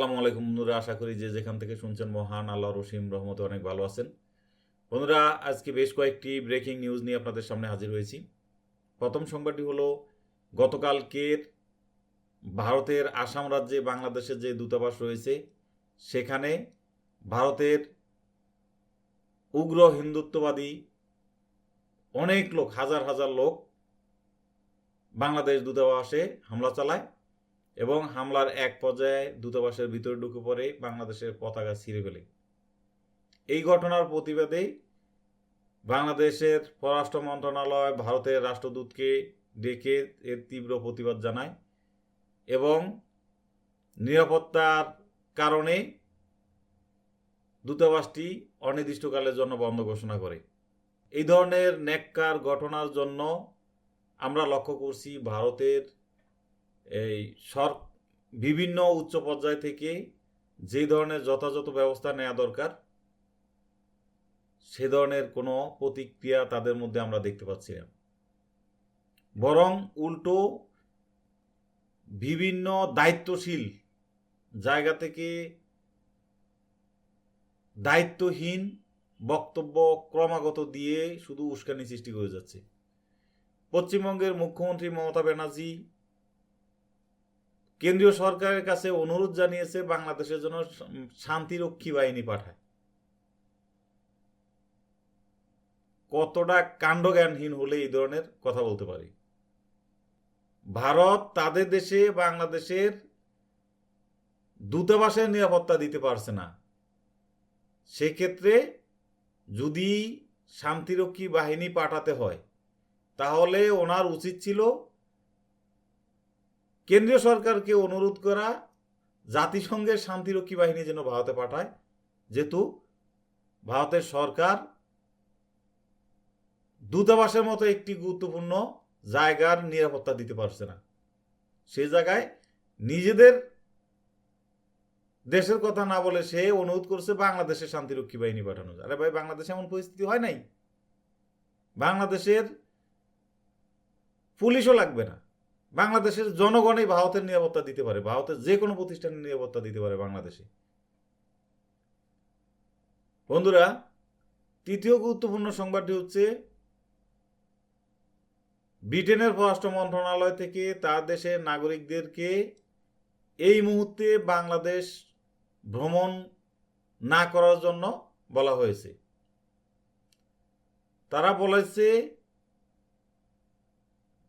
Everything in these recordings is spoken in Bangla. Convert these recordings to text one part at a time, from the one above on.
আসসালামু আলাইকুম বন্ধুরা, আশা করি যে যেখান থেকে শুনছেন মহান আল্লাহ রসিম রহমতে অনেক ভালো আছেন। বন্ধুরা, আজকে বেশ কয়েকটি ব্রেকিং নিউজ নিয়ে আপনাদের সামনে হাজির হয়েছি। প্রথম সংবাদটি হলো, গতকালকের ভারতের আসাম রাজ্যে বাংলাদেশের যে দূতাবাস রয়েছে, সেখানে ভারতের উগ্র হিন্দুত্ববাদী অনেক লোক, হাজার হাজার লোক বাংলাদেশ দূতাবাসে হামলা চালায়। এবং হামলার এক পর্যায়ে দূতাবাসের ভিতরে ঢুকে পড়ে বাংলাদেশের পতাকা ছিঁড়ে ফেলে। এই ঘটনার প্রতিবাদে বাংলাদেশের পররাষ্ট্র মন্ত্রণালয় ভারতের রাষ্ট্রদূতকে ডেকে এর তীব্র প্রতিবাদ জানায় এবং নিরাপত্তার কারণে দূতাবাসটি অনির্দিষ্টকালের জন্য বন্ধ ঘোষণা করে। এই ধরনের নেককার ঘটনার জন্য আমরা লক্ষ্য করছি ভারতের এই সর, বিভিন্ন উচ্চ পর্যায় থেকে যে ধরনের যথাযথ ব্যবস্থা নেওয়া দরকার, সে ধরনের কোনো প্রতিক্রিয়া তাদের মধ্যে আমরা দেখতে পাচ্ছি না। বরং উল্টো বিভিন্ন দায়িত্বশীল জায়গা থেকে দায়িত্বহীন বক্তব্য ক্রমাগত দিয়ে শুধু উস্কানি সৃষ্টি করে যাচ্ছে। পশ্চিমবঙ্গের মুখ্যমন্ত্রী মমতা ব্যানার্জি কেন্দ্রীয় সরকারের কাছে অনুরোধ জানিয়েছে বাংলাদেশের জন্য শান্তিরক্ষী বাহিনী পাঠায়। কতটা কাণ্ডজ্ঞানহীন হলে এই ধরনের কথা বলতে পারি? ভারত তাদের দেশে, বাংলাদেশের দূতাবাসের নিরাপত্তা দিতে পারছে না। সেক্ষেত্রে যদি শান্তিরক্ষী বাহিনী পাঠাতে হয়, তাহলে ওনার উচিত ছিল কেন্দ্রীয় সরকারকে অনুরোধ করা, জাতিসংঘের শান্তিরক্ষী বাহিনী যেন ভারতে পাঠায়, যেহেতু ভারতের সরকার দূতাবাসের মতো একটি গুরুত্বপূর্ণ জায়গার নিরাপত্তা দিতে পারছে না। সে জায়গায় নিজেদের দেশের কথা না বলে সে অনুরোধ করছে বাংলাদেশের শান্তিরক্ষী বাহিনী পাঠানো। আরে ভাই, বাংলাদেশে এমন পরিস্থিতি হয় নাই? বাংলাদেশের পুলিশও লাগবে না। বাংলাদেশের জনগণই ভারতের নিরাপত্তা দিতে পারে, ভারতের যে কোনো প্রতিষ্ঠানের নিরাপত্তা দিতে পারে বাংলাদেশে। বন্ধুরা, তৃতীয় গুরুত্বপূর্ণ সংবাদটি হচ্ছে, ব্রিটেনের পররাষ্ট্র মন্ত্রণালয় থেকে তার দেশের নাগরিকদেরকে এই মুহূর্তে বাংলাদেশ ভ্রমণ না করার জন্য বলা হয়েছে। তারা বলেছে,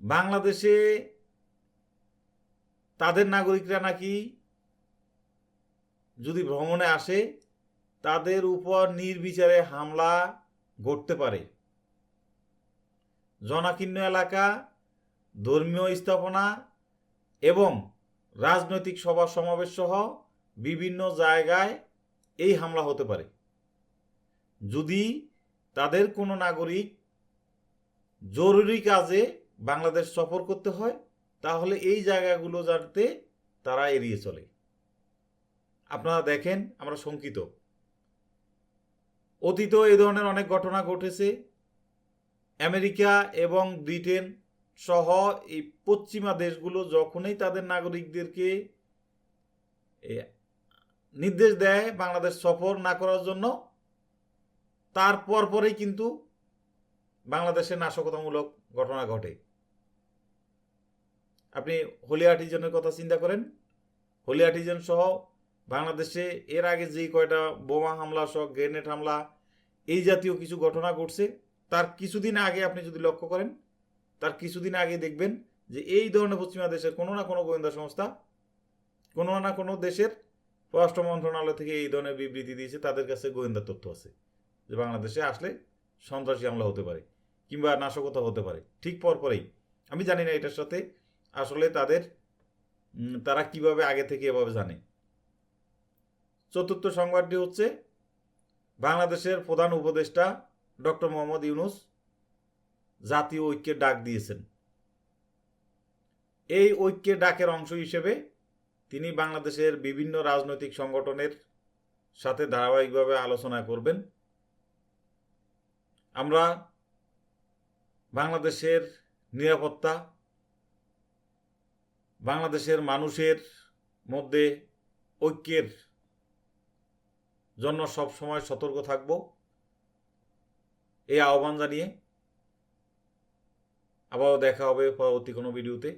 বাংলাদেশে তাদের নাগরিকরা নাকি যদি ভ্রমণে আসে, তাদের উপর নির্বিচারে হামলা ঘটতে পারে। জনাকীর্ণ এলাকা, ধর্মীয় স্থাপনা এবং রাজনৈতিক সভা সমাবেশ সহ বিভিন্ন জায়গায় এই হামলা হতে পারে। যদি তাদের কোনো নাগরিক জরুরি কাজে বাংলাদেশ সফর করতে হয় তাহলে এই জায়গাগুলো যাতে তারা এড়িয়ে চলে। আপনারা দেখেন, আমরা শঙ্কিত। অতীত এই ধরনের অনেক ঘটনা ঘটেছে। আমেরিকা এবং ব্রিটেন সহ এই পশ্চিমা দেশগুলো যখনই তাদের নাগরিকদেরকে নির্দেশ দেয় বাংলাদেশ সফর না করার জন্য, তার পরপরেই কিন্তু বাংলাদেশে নাশকতামূলক ঘটনা ঘটে। আপনি হোলি আর্টিজেনের কথা চিন্তা করেন? হোলি আর্টিজেন সহ বাংলাদেশে এর আগে যেই কয়টা বোমা হামলা, সহ গ্রেনেড হামলা, এই জাতীয় কিছু ঘটনা ঘটছে, তার কিছুদিন আগে আপনি যদি লক্ষ্য করেন, তার কিছুদিন আগে দেখবেন যে এই ধরনের পশ্চিমা দেশের কোনো না কোনো গোয়েন্দা সংস্থা, কোনো না কোনো দেশের পররাষ্ট্র মন্ত্রণালয় থেকে এই ধরনের বিবৃতি দিয়েছে, তাদের কাছে গোয়েন্দা তথ্য আছে যে বাংলাদেশে আসলে সন্ত্রাসী হামলা হতে পারে কিংবা নাশকতা হতে পারে, ঠিক পরপরেই। আমি জানি না এটার সাথে আসলে তাদের তারা কীভাবে আগে থেকে এভাবে জানে? চতুর্থ সংবাদটি হচ্ছে, বাংলাদেশের প্রধান উপদেষ্টা ডক্টর মোহাম্মদ ইউনুস জাতীয় ঐক্যের ডাক দিয়েছেন। এই ঐক্যের ডাকের অংশ হিসেবে তিনি বাংলাদেশের বিভিন্ন রাজনৈতিক সংগঠনের সাথে ধারাবাহিকভাবে আলোচনা করবেন। আমরা বাংলাদেশের নিরাপত্তা বাংলাদেশের মানুষের মধ্যে ঐক্যের জন্য সব সময় সতর্ক থাকব। এই আহ্বান জানিয়ে আবারও দেখা হবে পরবর্তী কোনো ভিডিওতে।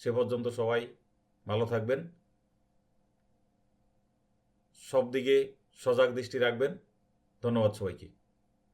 সে পর্যন্ত সবাই ভালো থাকবেন। সব দিকে সজাগ দৃষ্টি রাখবেন। ধন্যবাদ সবাইকে।